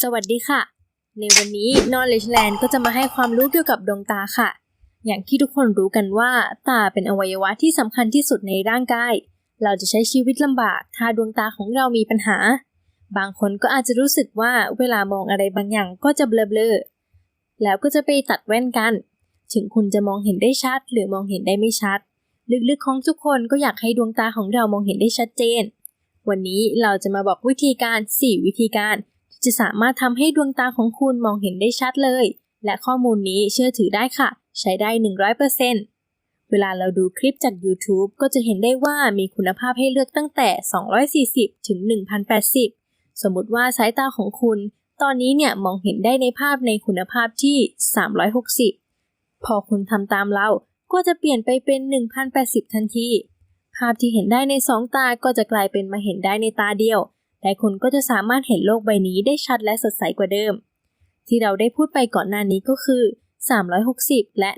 สวัสดีค่ะ ในวันนี้ Knowledge Land ก็จะมาให้ความรู้เกี่ยวกับดวงตาค่ะ อย่างที่ทุกคนรู้กันว่า ตาเป็นอวัยวะที่สำคัญที่สุดในร่างกาย เราจะใช้ชีวิตลำบาก ถ้าดวงตาของเรามีปัญหา บางคนก็อาจจะรู้สึกว่าเวลามองอะไรบางอย่างก็จะเบลอๆ แล้วก็จะไปตัดแว่นกัน ถึงคุณจะมองเห็นได้ชัด หรือมองเห็นได้ไม่ชัด ลึกๆของทุกคนก็อยากให้ดวงตาของเรามองเห็นได้ชัดเจน วันนี้เราจะมาบอกวิธีการ 4 วิธีการ จะสามารถทำให้ดวงตาของคุณมองเห็นได้ชัดเลย และข้อมูลนี้เชื่อถือได้ค่ะ ใช้ได้ 100%เวลาเราดูคลิปจาก YouTube ก็จะเห็นได้ว่ามีคุณภาพให้เลือกตั้งแต่ 240 ถึง 1080 สมมติว่าสายตาของคุณ ตอนนี้เนี่ยมองเห็นได้ในภาพในคุณภาพที่ 360 พอคุณทำตามเรา ก็จะเปลี่ยนไปเป็น 1080 ทันที ภาพที่เห็นได้ในสองตาก็จะกลายเป็นมาเห็นได้ในตาเดียว และคุณก็จะสามารถเห็นโลกใบนี้ได้ชัดและสดใสกว่าเดิม ที่เราได้พูดไปก่อนหน้านี้ก็คือ 360 และ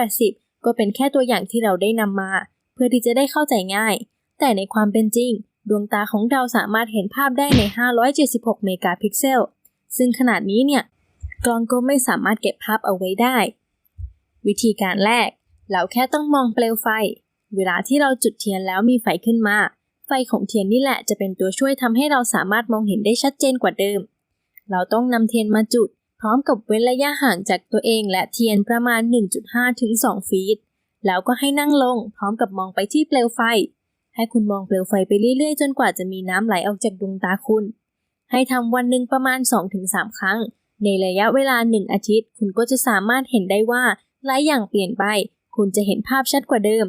1080 ก็เป็นแค่ตัวอย่างที่เราได้นำมา เพื่อที่จะได้เข้าใจง่าย แต่ในความเป็นจริง ดวงตาของเราสามารถเห็นภาพได้ใน 576 เมกะพิกเซล ซึ่งขนาดนี้เนี่ยกล้องก็ไม่สามารถเก็บภาพเอาไว้ได้ วิธีการแรก เราแค่ต้องมองเปลวไฟ เวลาที่เราจุดเทียนแล้วมีไฟขึ้นมา ฟของเทียนนี่แหละจะเป็นตัวช่วยทำให้เราสามารถมองเห็นได้ชัดเจนกว่าเดิม เราต้องนำเทียนมาจุด พร้อมกับเว้นระยะห่างจากตัวเองและเทียนประมาณ 1.5 ถึง 2 ฟีต แล้วก็ให้นั่งลง พร้อมกับมองไปที่เปลวไฟ ให้คุณมองเปลวไฟไปเรื่อยๆ จนกว่าจะมีน้ำไหลออกจากดวงตาคุณ ให้ทำวันหนึ่งประมาณ 2-3 ครั้ง ในระยะเวลา 1 อาทิตย์ คุณก็จะสามารถเห็นได้ว่าหลายอย่างเปลี่ยนไป คุณจะเห็นภาพชัดกว่าเดิม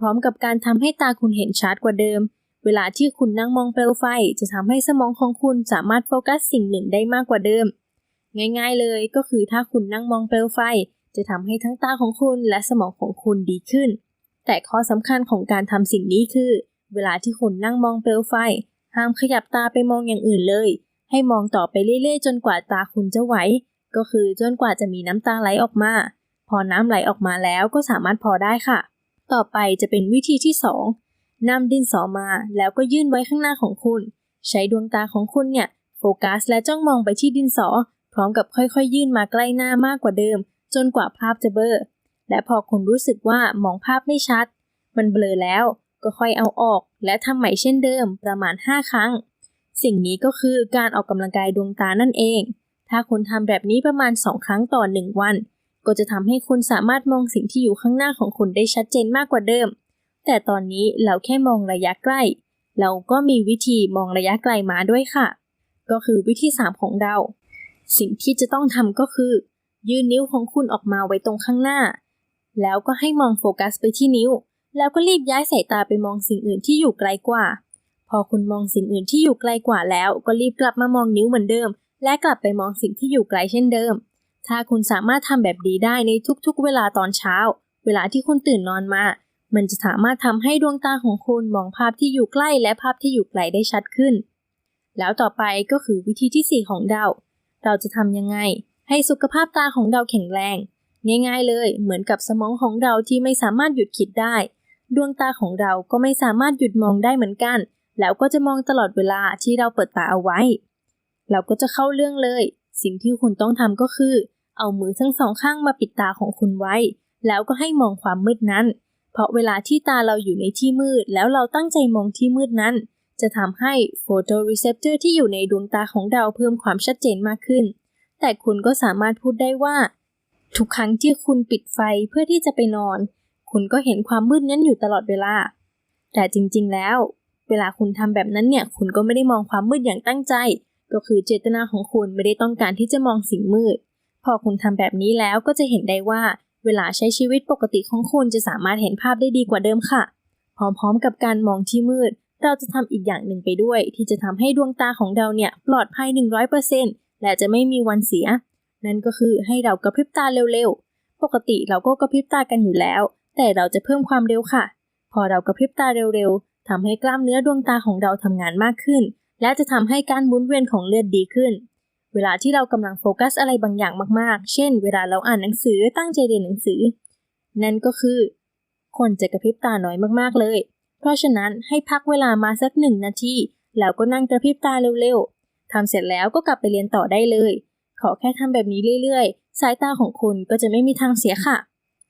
พร้อมๆ กับการทำให้ตาคุณเห็นชัดกว่าเดิม เวลาที่คุณนั่งมองเปลวไฟ จะทำให้สมองของคุณสามารถโฟกัสสิ่งหนึ่งได้มากกว่าเดิม ง่ายๆเลยก็คือถ้าคุณนั่งมองเปลวไฟ จะทำให้ทั้งตาของคุณและสมองของคุณดีขึ้น แต่ข้อสำคัญของการทำสิ่งนี้คือ เวลาที่คุณนั่งมองเปลวไฟ ห้ามขยับตาไปมองอย่างอื่นเลย ให้มองต่อไปเรื่อยๆ จนกว่าตาคุณจะไหวก็คือจนกว่าจะมีน้ำตาไหลออกมา พอน้ำไหลออกมาแล้วก็สามารถพอได้ค่ะ ต่อไปจะเป็นวิธีที่ 2นำดินสอมาแล้วก็ยื่นไว้ข้างหน้าของคุณ ใช้ดวงตาของคุณเนี่ยโฟกัสและจ้องมองไปที่ดินสอ พร้อมกับค่อยๆ ยื่นมาใกล้หน้ามากกว่าเดิม จนกว่าภาพจะเบลอและพอคุณรู้สึกว่ามองภาพไม่ชัด มันเบลอแล้วก็ค่อยเอาออก และทำใหม่เช่นเดิมประมาณ 5 ครั้ง สิ่งนี้ก็คือการออกกำลังกายดวงตานั่นเอง ถ้าคุณทำแบบนี้ประมาณ 2 ครั้งต่อ 1 วัน ก็จะทำให้คุณสามารถมองสิ่งที่อยู่ข้างหน้าของคุณได้ชัดเจนมากกว่าเดิม แต่ตอนนี้เราแค่มองระยะใกล้ เราก็มีวิธีมองระยะไกลมาด้วยค่ะ ก็คือวิธี 3 ของเรา สิ่งที่จะต้องทำก็คือ ยื่นนิ้วของคุณออกมาไว้ตรงข้างหน้า แล้วก็ให้มองโฟกัสไปที่นิ้ว แล้วก็รีบย้ายสายตาไปมองสิ่งอื่นที่อยู่ไกลกว่า พอคุณมองสิ่งอื่นที่อยู่ไกลกว่าแล้ว ก็รีบกลับมามองนิ้วเหมือนเดิม และกลับไปมองสิ่งที่อยู่ไกลเช่นเดิม ถ้าคุณสามารถทำแบบดีได้ในทุกๆ เวลาตอนเช้า เวลาที่คุณตื่นนอนมา มันจะสามารถทำให้ดวงตาของคุณมองภาพที่อยู่ใกล้และภาพที่อยู่ไกลได้ชัดขึ้น แล้วต่อไปก็คือวิธีที่ 4 ของเรา เราจะทำยังไง ให้สุขภาพตาของเราแข็งแรง ง่ายๆเลย เหมือนกับสมองของเราที่ไม่สามารถหยุดคิดได้ ดวงตาของเราก็ไม่สามารถหยุดมองได้เหมือนกัน แล้วก็จะมองตลอดเวลาที่เราเปิดตาเอาไว้ เราก็จะเข้าเรื่องเลย สิ่งที่คุณต้องทำก็คือ เอามือทั้งสองข้างมาปิดตาของคุณไว้ แล้วก็ให้มองความมืดนั้น เพราะเวลาที่ตาเราอยู่ในที่มืด แล้วเราตั้งใจมองที่มืดนั้น จะทำให้โฟโตรีเซปเตอร์ที่อยู่ในดวงตาของเราเพิ่มความชัดเจนมากขึ้น แต่คุณก็สามารถพูดได้ว่า ทุกครั้งที่คุณปิดไฟเพื่อที่จะไปนอน คุณก็เห็นความมืดนั้นอยู่ตลอดเวลา แต่จริงๆ แล้ว เวลาคุณทำแบบนั้นเนี่ย คุณก็ไม่ได้มองความมืดอย่างตั้งใจ ก็คือเจตนาของคุณไม่ได้ต้องการที่จะมองสิ่งมืด พอคุณทำแบบนี้แล้วก็จะเห็นได้ว่า เวลาใช้ชีวิตปกติของคุณจะสามารถเห็นภาพได้ดีกว่าเดิมค่ะ พร้อมๆกับการมองที่มืด เราจะทำอีกอย่างหนึ่งไปด้วย ที่จะทำให้ดวงตาของเราเนี่ยปลอดภัย 100%และจะไม่มีวันเสีย นั่นก็คือให้เรากระพริบตาเร็วๆ ปกติเราก็กระพริบตากันอยู่แล้ว แต่เราจะเพิ่มความเร็วค่ะ พอเรากระพริบตาเร็วๆทำให้กล้ามเนื้อดวงตาของเราทำงานมากขึ้น และจะทำให้การหมุนเวียนของเลือดดีขึ้น เวลาที่เรากำลังโฟกัสอะไรบางอย่างมากๆ เช่น เวลาเราอ่านหนังสือตั้งใจเรียนหนังสือ นั่นก็คือ คนจะกระพริบตาน้อยมากๆเลย เพราะฉะนั้นให้พักเวลามาสักหนึ่งนาทีแล้วก็นั่งกระพริบตาเร็วๆทำเสร็จแล้วก็กลับไปเรียนต่อได้เลย ขอแค่ทำแบบนี้เรื่อยๆ สายตาของคุณก็จะไม่มีทางเสียค่ะ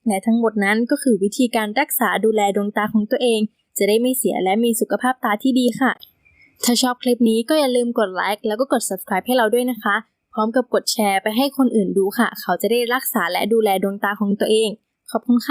และทั้งหมดนั้นก็คือวิธีการรักษาดูแลดวงตาของตัวเอง จะได้ไม่เสียและมีสุขภาพตาที่ดีค่ะ ถ้าชอบคลิปนี้ก็อย่าลืมกดไลค์แล้วก็กด subscribe ให้เราด้วยนะคะ พร้อมกับกดแชร์ไปให้คนอื่นดูค่ะ เขาจะได้รักษาและดูแลดวงตาของตัวเอง ขอบคุณค่ะ